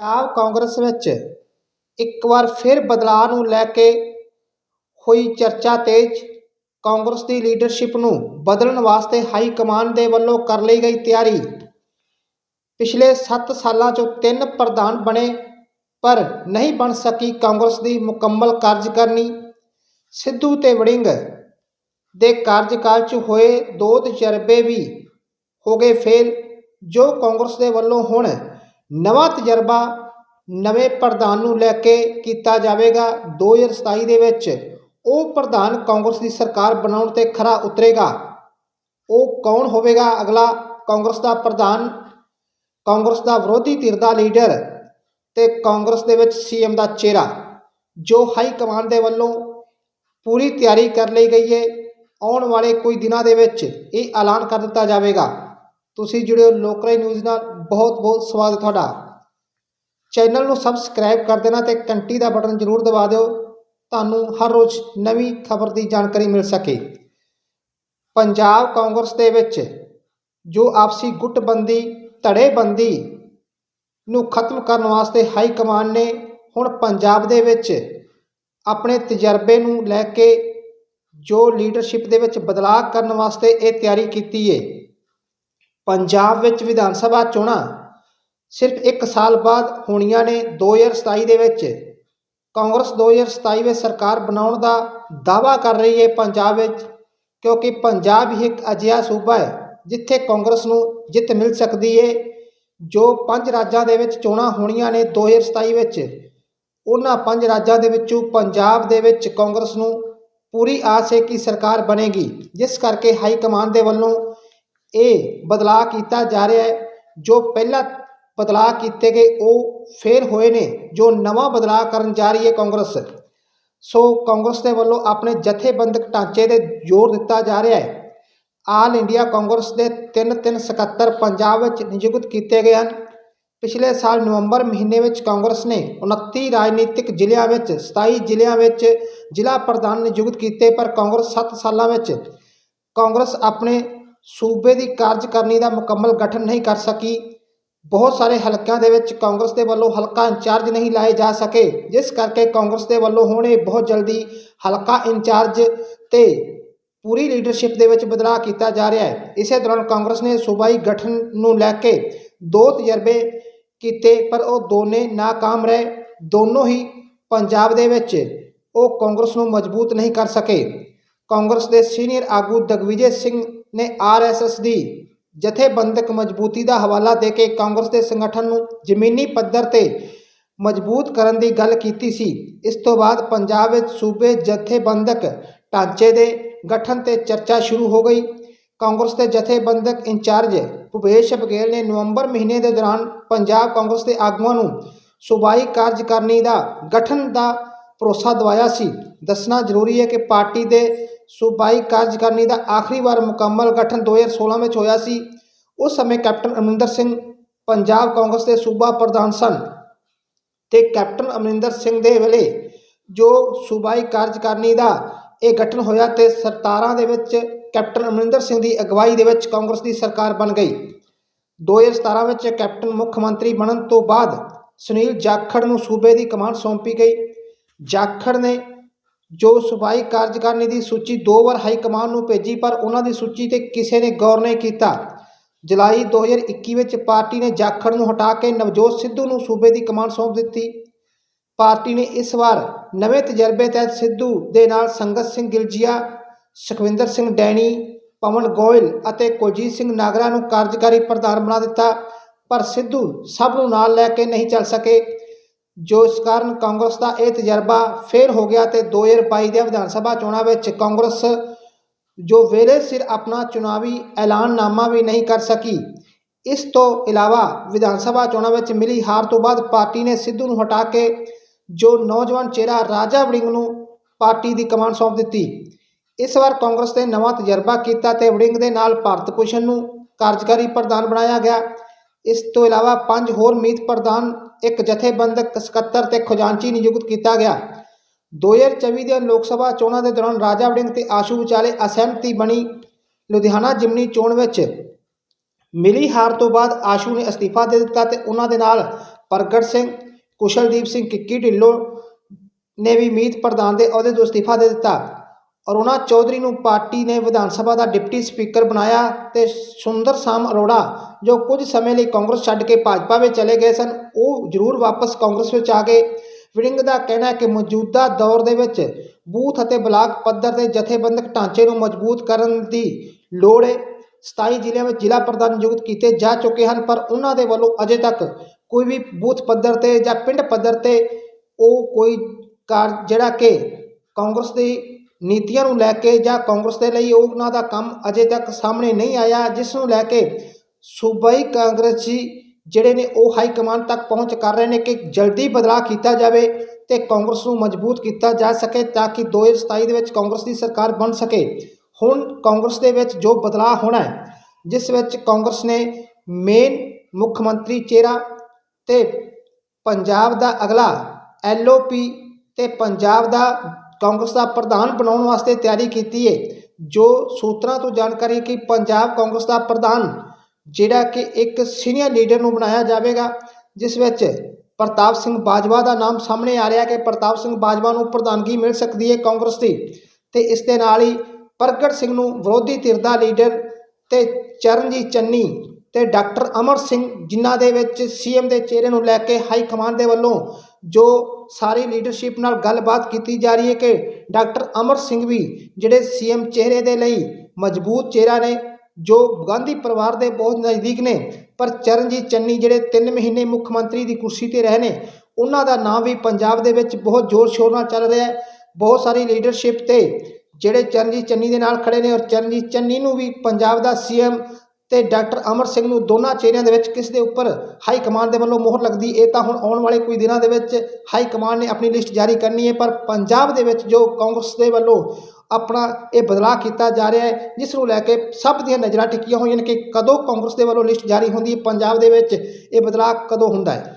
ਪੰਜਾਬ ਕਾਂਗਰਸ ਵਿੱਚ ਇੱਕ ਵਾਰ ਫਿਰ ਬਦਲਾਅ ਨੂੰ ਲੈ ਕੇ ਹੋਈ ਚਰਚਾ ਤੇਜ਼, ਕਾਂਗਰਸ ਦੀ ਲੀਡਰਸ਼ਿਪ ਨੂੰ ਬਦਲਣ ਵਾਸਤੇ ਹਾਈ ਕਮਾਂਡ ਦੇ ਵੱਲੋਂ ਕਰ ਲਈ ਗਈ ਤਿਆਰੀ। ਪਿਛਲੇ 7 ਸਾਲਾਂ 'ਚੋਂ ਤਿੰਨ ਪ੍ਰਧਾਨ ਬਣੇ, ਪਰ ਨਹੀਂ ਬਣ ਸਕੀ ਕਾਂਗਰਸ ਦੀ ਮੁਕੰਮਲ ਕਾਰਜਕਾਰਨੀ। ਸਿੱਧੂ ਤੇ ਵੜਿੰਗ ਦੇ ਕਾਰਜਕਾਲ 'ਚ ਹੋਏ ਦੋ ਤਜਰਬੇ ਵੀ ਹੋ ਗਏ ਫੇਲ, ਜੋ ਕਾਂਗਰਸ ਦੇ ਵੱਲੋਂ ਹੁਣ ਨਵਾਂ ਤਜਰਬਾ ਨਵੇਂ ਪ੍ਰਧਾਨ ਨੂੰ ਲੈ ਕੇ ਕੀਤਾ ਜਾਵੇਗਾ। 2027 ਦੇ ਵਿੱਚ ਉਹ ਪ੍ਰਧਾਨ ਕਾਂਗਰਸ ਦੀ ਸਰਕਾਰ ਬਣਾਉਣ ਤੇ ਖਰਾ ਉਤਰੇਗਾ। ਉਹ ਕੌਣ ਹੋਵੇਗਾ? ਅਗਲਾ ਕਾਂਗਰਸ ਦਾ ਪ੍ਰਧਾਨ, ਕਾਂਗਰਸ ਦਾ ਵਿਰੋਧੀ ਧਿਰ ਦਾ ਲੀਡਰ ਤੇ ਕਾਂਗਰਸ ਦੇ ਵਿੱਚ ਸੀਐਮ ਦਾ ਚਿਹਰਾ, ਜੋ ਹਾਈ ਕਮਾਂਡ ਦੇ ਵੱਲੋਂ ਪੂਰੀ ਤਿਆਰੀ ਕਰ ਲਈ ਗਈ ਹੈ ਆਉਣ ਵਾਲੇ ਕੁਝ ਦਿਨਾਂ ਦੇ ਵਿੱਚ ਇਹ ਐਲਾਨ ਕਰ ਦਿੱਤਾ ਜਾਵੇਗਾ। ਤੁਸੀਂ ਜੁੜਿਓ ਲੋਕਰਾਈ ਨਿਊਜ਼ ਨਾਲ। ਬਹੁਤ ਬਹੁਤ ਸਵਾਗਤ ਤੁਹਾਡਾ। ਚੈਨਲ ਨੂੰ ਸਬਸਕ੍ਰਾਈਬ ਕਰ ਦੇਣਾ ਤੇ ਘੰਟੀ ਦਾ ਬਟਨ ਜ਼ਰੂਰ ਦਬਾ ਦਿਓ ਤੁਹਾਨੂੰ ਹਰ ਰੋਜ਼ ਨਵੀਂ ਖਬਰ ਦੀ ਜਾਣਕਾਰੀ ਮਿਲ ਸਕੇ। ਪੰਜਾਬ ਕਾਂਗਰਸ ਦੇ ਵਿੱਚ ਜੋ ਆਪਸੀ ਗੁੱਟਬੰਦੀ, ਧੜੇਬੰਦੀ ਨੂੰ ਖਤਮ ਕਰਨ ਵਾਸਤੇ ਹਾਈ ਕਮਾਂਡ ਨੇ ਹੁਣ ਪੰਜਾਬ ਦੇ ਵਿੱਚ ਆਪਣੇ ਤਜਰਬੇ ਨੂੰ ਲੈ ਕੇ ਜੋ ਲੀਡਰਸ਼ਿਪ ਦੇ ਵਿੱਚ ਬਦਲਾਅ ਕਰਨ ਵਾਸਤੇ ਇਹ ਤਿਆਰੀ ਕੀਤੀ ਹੈ ਪੰਜਾਬ ਵਿੱਚ ਵਿਧਾਨ ਸਭਾ ਚੋਣਾਂ ਸਿਰਫ 1 ਸਾਲ ਬਾਅਦ ਹੋਣੀਆਂ ਨੇ 2027 ਦੇ ਵਿੱਚ। ਕਾਂਗਰਸ 2027 ਵਿੱਚ ਸਰਕਾਰ ਬਣਾਉਣ ਦਾ ਦਾਅਵਾ ਕਰ ਰਹੀ ਹੈ ਪੰਜਾਬ ਵਿੱਚ, ਕਿਉਂਕਿ ਪੰਜਾਬ ਹੀ ਇੱਕ ਅਜਿਹਾ ਸੂਬਾ ਹੈ ਜਿੱਥੇ ਕਾਂਗਰਸ ਨੂੰ ਜਿੱਤ ਮਿਲ ਸਕਦੀ ਹੈ, ਜੋ ਪੰਜ ਰਾਜਾਂ ਦੇ ਵਿੱਚ ਚੋਣਾਂ ਹੋਣੀਆਂ ਨੇ 2027 ਵਿੱਚ। ਉਹਨਾਂ ਪੰਜ ਰਾਜਾਂ ਦੇ ਵਿੱਚੋਂ ਪੰਜਾਬ ਦੇ ਵਿੱਚ ਕਾਂਗਰਸ ਨੂੰ ਪੂਰੀ ਆਸ ਹੈ ਕਿ ਸਰਕਾਰ ਬਣੇਗੀ, ਜਿਸ ਕਰਕੇ ਹਾਈ ਕਮਾਂਡ ਦੇ ਵੱਲੋਂ ਇਹ ਬਦਲਾਅ ਕੀਤਾ ਜਾ ਰਿਹਾ ਹੈ। ਜੋ ਪਹਿਲਾਂ ਬਦਲਾਅ ਕੀਤੇ ਗਏ, ਉਹ ਫੇਲ ਹੋਏ ਨੇ। ਜੋ ਨਵਾਂ ਬਦਲਾਅ ਕਰਨ ਜਾ ਰਹੀ ਹੈ ਕਾਂਗਰਸ, ਸੋ ਕਾਂਗਰਸ ਦੇ ਵੱਲੋਂ ਆਪਣੇ ਜਥੇਬੰਦਕ ਢਾਂਚੇ ਤੇ ਜ਼ੋਰ ਦਿੱਤਾ ਜਾ ਰਿਹਾ ਹੈ। ਆਲ ਇੰਡੀਆ ਕਾਂਗਰਸ ਦੇ ਤਿੰਨ ਤਿੰਨ ਸਕੱਤਰ ਪੰਜਾਬ ਵਿੱਚ ਨਿਯੁਕਤ ਕੀਤੇ ਗਏ ਹਨ। ਪਿਛਲੇ ਸਾਲ ਨਵੰਬਰ ਮਹੀਨੇ ਵਿੱਚ ਕਾਂਗਰਸ ਨੇ 29 ਰਾਜਨੀਤਿਕ ਜ਼ਿਲ੍ਹਿਆਂ ਵਿੱਚ 27 ਜ਼ਿਲ੍ਹਿਆਂ ਵਿੱਚ ਜ਼ਿਲ੍ਹਾ ਪ੍ਰਧਾਨ ਨਿਯੁਕਤ ਕੀਤੇ, ਪਰ ਕਾਂਗਰਸ 7 ਸਾਲਾਂ ਵਿੱਚ ਕਾਂਗਰਸ ਆਪਣੇ ਸੂਬੇ ਦੀ ਕਾਰਜਕਾਰਨੀ ਦਾ ਮੁਕੰਮਲ ਗਠਨ ਨਹੀਂ ਕਰ ਸਕੀ। ਬਹੁਤ ਸਾਰੇ ਹਲਕਿਆਂ ਦੇ ਵਿੱਚ ਕਾਂਗਰਸ ਦੇ ਵੱਲੋਂ ਹਲਕਾ ਇੰਚਾਰਜ ਨਹੀਂ ਲਾਏ ਜਾ ਸਕੇ, ਜਿਸ ਕਰਕੇ ਕਾਂਗਰਸ ਦੇ ਵੱਲੋਂ ਹੁਣ ਇਹ ਬਹੁਤ ਜਲਦੀ ਹਲਕਾ ਇੰਚਾਰਜ ਤੇ ਪੂਰੀ ਲੀਡਰਸ਼ਿਪ ਦੇ ਵਿੱਚ ਬਦਲਾਅ ਕੀਤਾ ਜਾ ਰਿਹਾ ਹੈ। ਇਸੇ ਦੌਰਾਨ ਕਾਂਗਰਸ ਨੇ ਸੂਬਾਈ ਗਠਨ ਨੂੰ ਲੈ ਕੇ ਦੋ ਤਜਰਬੇ ਕੀਤੇ, ਪਰ ਉਹ ਦੋਨੇ ناکਾਮ ਰਹੇ। ਦੋਨੋਂ ਹੀ ਪੰਜਾਬ ਦੇ ਵਿੱਚ ਉਹ ਕਾਂਗਰਸ ਨੂੰ ਮਜ਼ਬੂਤ ਨਹੀਂ ਕਰ ਸਕੇ। ਕਾਂਗਰਸ ਦੇ ਸੀਨੀਅਰ ਆਗੂ ਦਗਵਿਜੇ ਸਿੰਘ ਨੇ ਆਰਐਸਐਸ ਦੀ ਜਥੇਬੰਦਕ ਮਜ਼ਬੂਤੀ ਦਾ ਹਵਾਲਾ ਦੇ ਕੇ ਕਾਂਗਰਸ ਦੇ ਸੰਗਠਨ ਨੂੰ ਜ਼ਮੀਨੀ ਪੱਧਰ ਤੇ ਮਜ਼ਬੂਤ ਕਰਨ ਦੀ ਗੱਲ ਕੀਤੀ ਸੀ। ਇਸ ਤੋਂ ਬਾਅਦ ਪੰਜਾਬ ਵਿੱਚ ਸੂਬੇ ਜਥੇਬੰਦਕ ਢਾਂਚੇ ਦੇ ਗਠਨ ਤੇ ਚਰਚਾ ਸ਼ੁਰੂ ਹੋ ਗਈ। ਕਾਂਗਰਸ ਦੇ ਜਥੇਬੰਦਕ ਇੰਚਾਰਜ ਭੁਪੇਸ਼ ਬਘੇਲ ਨੇ ਨਵੰਬਰ ਮਹੀਨੇ ਦੇ ਦੌਰਾਨ ਪੰਜਾਬ ਕਾਂਗਰਸ ਦੇ ਆਗੂਆਂ ਨੂੰ ਸੂਬਾਈ ਕਾਰਜਕਾਰਨੀ ਦਾ ਗਠਨ ਦਾ ਭਰੋਸਾ ਦਵਾਇਆ ਸੀ। ਦੱਸਣਾ ਜ਼ਰੂਰੀ ਹੈ ਕਿ ਪਾਰਟੀ ਦੇ ਸੂਬਾਈ ਕਾਰਜਕਾਰਨੀ ਦਾ ਆਖਰੀ ਵਾਰ ਮੁਕੰਮਲ ਗਠਨ 2016 ਵਿੱਚ ਹੋਇਆ ਸੀ। ਉਸ ਸਮੇਂ ਕੈਪਟਨ ਅਮਰਿੰਦਰ ਸਿੰਘ ਪੰਜਾਬ ਕਾਂਗਰਸ ਦੇ ਸੂਬਾ ਪ੍ਰਧਾਨ ਸਨ ਤੇ ਕੈਪਟਨ ਅਮਰਿੰਦਰ ਸਿੰਘ ਦੇ ਵੇਲੇ ਜੋ ਸੂਬਾਈ ਕਾਰਜਕਾਰਨੀ ਦਾ ਇਹ ਗਠਨ ਹੋਇਆ ਤੇ 17 ਦੇ ਵਿੱਚ ਕੈਪਟਨ ਅਮਰਿੰਦਰ ਸਿੰਘ ਦੀ ਅਗਵਾਈ ਦੇ ਵਿੱਚ ਕਾਂਗਰਸ ਦੀ ਸਰਕਾਰ ਬਣ ਗਈ। 2017 ਵਿੱਚ ਕੈਪਟਨ ਮੁੱਖ ਮੰਤਰੀ ਬਣਨ ਤੋਂ ਬਾਅਦ ਸੁਨੀਲ ਜਾਖੜ ਨੂੰ ਸੂਬੇ ਦੀ ਕਮਾਂਡ ਸੌਂਪੀ ਗਈ। ਜਾਖੜ ਨੇ ਜੋ ਸੂਬਾਈ ਕਾਰਜਕਾਰਨੀ ਦੀ ਸੂਚੀ ਦੋ ਵਾਰ ਹਾਈ ਕਮਾਂਡ ਨੂੰ ਭੇਜੀ, ਪਰ ਉਹਨਾਂ ਦੀ ਸੂਚੀ ਤੇ ਕਿਸੇ ਨੇ ਗੌਰ ਨਹੀਂ ਕੀਤਾ। ਜੁਲਾਈ 2021 ਵਿੱਚ ਪਾਰਟੀ ਨੇ ਜਾਖੜ ਨੂੰ ਹਟਾ ਕੇ ਨਵਜੋਤ ਸਿੱਧੂ ਨੂੰ ਸੂਬੇ ਦੀ ਕਮਾਂਡ ਸੌਂਪ ਦਿੱਤੀ। ਪਾਰਟੀ ਨੇ ਇਸ ਵਾਰ ਨਵੇਂ ਤਜਰਬੇ ਤਹਿਤ ਸਿੱਧੂ ਦੇ ਨਾਲ ਸੰਗਤ ਸਿੰਘ ਗਿਲਜੀਆ, ਸੁਖਵਿੰਦਰ ਸਿੰਘ ਡੈਣੀ, ਪਵਨ ਗੋਇਲ ਅਤੇ ਕੁਲਜੀਤ ਸਿੰਘ ਨਾਗਰਾ ਨੂੰ ਕਾਰਜਕਾਰੀ ਪ੍ਰਧਾਨ ਬਣਾ ਦਿੱਤਾ, ਪਰ ਸਿੱਧੂ ਸਭ ਨੂੰ ਨਾਲ ਲੈ ਕੇ ਨਹੀਂ ਚੱਲ ਸਕੇ। ਜੋ ਇਸ ਕਾਰਨ ਕਾਂਗਰਸ ਦਾ ਇਹ ਤਜਰਬਾ ਫੇਲ ਹੋ ਗਿਆ ਤੇ 2022 ਦੇ ਵਿਧਾਨ ਸਭਾ ਚੋਣਾਂ ਵਿੱਚ ਕਾਂਗਰਸ ਜੋ ਵੇਲੇ ਸਿਰ ਆਪਣਾ ਚੁਣਾਵੀ ਐਲਾਨਨਾਮਾ ਵੀ ਨਹੀਂ ਕਰ ਸਕੀ। ਇਸ ਤੋਂ ਇਲਾਵਾ ਵਿਧਾਨ ਸਭਾ ਚੋਣਾਂ ਵਿੱਚ ਮਿਲੀ ਹਾਰ ਤੋਂ ਬਾਅਦ ਪਾਰਟੀ ਨੇ ਸਿੱਧੂ ਨੂੰ ਹਟਾ ਕੇ ਜੋ ਨੌਜਵਾਨ ਚਿਹਰਾ ਰਾਜਾ ਵੜਿੰਗ ਨੂੰ ਪਾਰਟੀ ਦੀ ਕਮਾਂਡ ਸੌਂਪ ਦਿੱਤੀ। ਇਸ ਵਾਰ ਕਾਂਗਰਸ ਨੇ ਨਵਾਂ ਤਜਰਬਾ ਕੀਤਾ ਤੇ ਵੜਿੰਗ ਦੇ ਨਾਲ ਭਾਰਤ ਭੂਸ਼ਣ ਨੂੰ ਕਾਰਜਕਾਰੀ ਪ੍ਰਧਾਨ ਬਣਾਇਆ ਗਿਆ। ਇਸ ਤੋਂ ਇਲਾਵਾ ਪੰਜ ਹੋਰ ਮੀਤ ਪ੍ਰਧਾਨ, ਇੱਕ ਜਥੇਬੰਦਕ ਸਕੱਤਰ ਤੇ ਖਜ਼ਾਨਚੀ ਨਿਯੁਕਤ ਕੀਤਾ ਗਿਆ। 2024 ਦੀਆਂ ਲੋਕ ਸਭਾ ਚੋਣਾਂ ਦੇ ਦੌਰਾਨ ਰਾਜਾ ਵੜਿੰਗ ਤੇ ਆਸ਼ੂ ਵਿਚਾਲੇ ਅਸਹਿਮਤੀ ਬਣੀ ਲੁਧਿਆਣਾ ਜਿਮਨੀ ਚੋਣ ਵਿੱਚ। ਮਿਲੀ ਹਾਰ ਤੋਂ ਬਾਅਦ ਆਸ਼ੂ ਨੇ ਅਸਤੀਫਾ ਦੇ ਦਿੱਤਾ ਤੇ ਉਹਨਾਂ ਦੇ ਨਾਲ ਪ੍ਰਗਟ ਸਿੰਘ, ਕੁਸ਼ਲਦੀਪ ਸਿੰਘ ਕਿੱਕੀ ਢਿੱਲੋਂ ਨੇ ਵੀ ਮੀਤ ਪ੍ਰਧਾਨ ਦੇ ਅਹੁਦੇ ਤੋਂ ਅਸਤੀਫਾ ਦੇ ਦਿੱਤਾ। ਅਰੁਣਾ ਚੌਧਰੀ ਨੂੰ ਪਾਰਟੀ ਨੇ ਵਿਧਾਨ ਸਭਾ ਦਾ ਡਿਪਟੀ ਸਪੀਕਰ ਬਣਾਇਆ ਤੇ ਸੁੰਦਰ ਸ਼ਾਮ ਅਰੋੜਾ, ਜੋ ਕੁਝ ਸਮੇਂ ਲਈ ਕਾਂਗਰਸ ਛੱਡ ਕੇ ਭਾਜਪਾ ਵਿੱਚ ਚਲੇ ਗਏ ਸਨ, ਉਹ ਜ਼ਰੂਰ ਵਾਪਸ ਕਾਂਗਰਸ ਵਿੱਚ ਆ ਗਏ। ਵਿੜਿੰਗ ਦਾ ਕਹਿਣਾ ਹੈ ਕਿ ਮੌਜੂਦਾ ਦੌਰ ਦੇ ਵਿੱਚ ਬੂਥ ਅਤੇ ਬਲਾਕ ਪੱਧਰ ਦੇ ਜਥੇਬੰਦਕ ਢਾਂਚੇ ਨੂੰ ਮਜ਼ਬੂਤ ਕਰਨ ਦੀ ਲੋੜ ਹੈ। 27 ਜ਼ਿਲ੍ਹਿਆਂ ਵਿੱਚ ਜ਼ਿਲ੍ਹਾ ਪ੍ਰਧਾਨ ਨਿਯੁਕਤ ਕੀਤੇ ਜਾ ਚੁੱਕੇ ਹਨ, ਪਰ ਉਹਨਾਂ ਦੇ ਵੱਲੋਂ ਅਜੇ ਤੱਕ ਕੋਈ ਵੀ ਬੂਥ ਪੱਧਰ ਤੇ ਜਾਂ ਪਿੰਡ ਪੱਧਰ ਤੇ ਉਹ ਕੋਈ ਕਾਰ, ਜਿਹੜਾ ਕਿ ਕਾਂਗਰਸ ਦੀ ਨੀਤੀਆਂ ਨੂੰ ਲੈ ਕੇ ਜਾਂ ਕਾਂਗਰਸ ਦੇ ਲਈ ਉਹਨਾਂ ਦਾ ਕੰਮ ਅਜੇ ਤੱਕ ਸਾਹਮਣੇ ਨਹੀਂ ਆਇਆ, ਜਿਸ ਨੂੰ ਲੈ ਕੇ ਸੂਬਾਈ ਕਾਂਗਰਸੀ ਜਿਹੜੇ ਨੇ ਉਹ ਹਾਈ ਕਮਾਂਡ ਤੱਕ ਪਹੁੰਚ ਕਰ ਰਹੇ ਨੇ ਕਿ ਜਲਦੀ ਬਦਲਾਅ ਕੀਤਾ ਜਾਵੇ ਤੇ ਕਾਂਗਰਸ ਨੂੰ ਮਜ਼ਬੂਤ ਕੀਤਾ ਜਾ ਸਕੇ ਤਾਂ ਕਿ 2027 ਦੇ ਵਿੱਚ ਕਾਂਗਰਸ ਦੀ ਸਰਕਾਰ ਬਣ ਸਕੇ। ਹੁਣ ਕਾਂਗਰਸ ਦੇ ਵਿੱਚ ਜੋ ਬਦਲਾਅ ਹੋਣਾ ਹੈ, ਜਿਸ ਵਿੱਚ ਕਾਂਗਰਸ ਨੇ ਮੇਨ ਮੁੱਖ ਮੰਤਰੀ ਚਿਹਰਾ ਤੇ ਪੰਜਾਬ ਦਾ ਅਗਲਾ ਐਲਓਪੀ ਤੇ ਪੰਜਾਬ ਦਾ ਕਾਂਗਰਸ ਦਾ ਪ੍ਰਧਾਨ ਬਣਾਉਣ ਵਾਸਤੇ ਤਿਆਰੀ ਕੀਤੀ ਹੈ ਜੋ ਸੂਤਰਾਂ ਤੋਂ ਜਾਣਕਾਰੀ ਕਿ ਪੰਜਾਬ ਕਾਂਗਰਸ ਦਾ ਪ੍ਰਧਾਨ, ਜਿਹੜਾ ਕਿ ਇੱਕ ਸੀਨੀਅਰ ਲੀਡਰ ਨੂੰ ਬਣਾਇਆ ਜਾਵੇਗਾ, ਜਿਸ ਵਿੱਚ ਪ੍ਰਤਾਪ ਸਿੰਘ ਬਾਜਵਾ ਦਾ ਨਾਮ ਸਾਹਮਣੇ ਆ ਰਿਹਾ ਕਿ ਪ੍ਰਤਾਪ ਸਿੰਘ ਬਾਜਵਾ ਨੂੰ ਪ੍ਰਧਾਨਗੀ ਮਿਲ ਸਕਦੀ ਹੈ ਕਾਂਗਰਸ ਦੀ। ਤੇ ਇਸ ਦੇ ਨਾਲ ਹੀ ਪ੍ਰਗਟ ਸਿੰਘ ਨੂੰ ਵਿਰੋਧੀ ਧਿਰ ਦਾ ਲੀਡਰ ਤੇ ਚਰਨਜੀਤ ਚੰਨੀ ਤੇ ਡਾਕਟਰ ਅਮਰ ਸਿੰਘ ਜਿਨ੍ਹਾਂ ਦੇ ਵਿੱਚ ਸੀਐਮ ਦੇ ਚਿਹਰੇ ਨੂੰ ਲੈ ਕੇ ਹਾਈ ਕਮਾਂਡ ਦੇ ਵੱਲੋਂ ਜੋ ਸਾਰੀ ਲੀਡਰਸ਼ਿਪ ਨਾਲ ਗੱਲਬਾਤ ਕੀਤੀ ਜਾ ਰਹੀ ਹੈ ਕਿ ਡਾਕਟਰ ਅਮਰ ਸਿੰਘ ਵੀ ਜਿਹੜੇ ਸੀਐਮ ਚਿਹਰੇ ਦੇ ਲਈ ਮਜ਼ਬੂਤ ਚਿਹਰਾ ਨੇ, ਜੋ ਗਾਂਧੀ ਪਰਿਵਾਰ ਦੇ ਬਹੁਤ ਨਜ਼ਦੀਕ ਨੇ, ਪਰ ਚਰਨਜੀਤ ਚੰਨੀ ਜਿਹੜੇ 3 ਮਹੀਨੇ ਮੁੱਖ ਮੰਤਰੀ ਦੀ ਕੁਰਸੀ ਤੇ ਰਹੇ ਨੇ, ਉਹਨਾਂ ਦਾ ਨਾਮ ਵੀ ਪੰਜਾਬ ਦੇ ਵਿੱਚ ਬਹੁਤ ਜ਼ੋਰ ਸ਼ੋਰ ਨਾਲ ਚੱਲ ਰਿਹਾ ਹੈ। ਬਹੁਤ ਸਾਰੀ ਲੀਡਰਸ਼ਿਪ ਤੇ ਜਿਹੜੇ ਚਰਨਜੀਤ ਚੰਨੀ ਦੇ ਨਾਲ ਖੜੇ ਨੇ ਔਰ ਚਰਨਜੀਤ ਚੰਨੀ ਨੂੰ ਵੀ ਪੰਜਾਬ ਦਾ ਸੀਐਮ ਤੇ ਡਾਕਟਰ ਅਮਰ ਸਿੰਘ ਨੂੰ ਦੋਨਾਂ ਚਿਹਰਿਆਂ ਦੇ ਵਿੱਚ ਕਿਸ ਦੇ ਉੱਪਰ ਹਾਈ ਕਮਾਂਡ ਦੇ ਵੱਲੋਂ ਮੋਹਰ ਲੱਗਦੀ, ਇਹ ਤਾਂ ਹੁਣ ਆਉਣ ਵਾਲੇ ਕੁਝ ਦਿਨਾਂ ਦੇ ਵਿੱਚ ਹਾਈ ਕਮਾਂਡ ਨੇ ਆਪਣੀ ਲਿਸਟ ਜਾਰੀ ਕਰਨੀ ਹੈ, ਪਰ ਪੰਜਾਬ ਦੇ ਵਿੱਚ ਜੋ ਕਾਂਗਰਸ ਦੇ ਵੱਲੋਂ ਆਪਣਾ ਇਹ ਬਦਲਾਅ ਕੀਤਾ ਜਾ ਰਿਹਾ ਹੈ, ਜਿਸ ਨੂੰ ਲੈ ਕੇ ਸਭ ਦੀਆਂ ਨਜ਼ਰਾਂ ਟਿਕੀਆਂ ਹੋਈਆਂ ਨੇ ਕਿ ਕਦੋਂ ਕਾਂਗਰਸ ਦੇ ਵੱਲੋਂ ਲਿਸਟ ਜਾਰੀ ਹੁੰਦੀ ਹੈ, ਪੰਜਾਬ ਦੇ ਵਿੱਚ ਇਹ ਬਦਲਾਅ ਕਦੋਂ ਹੁੰਦਾ ਹੈ।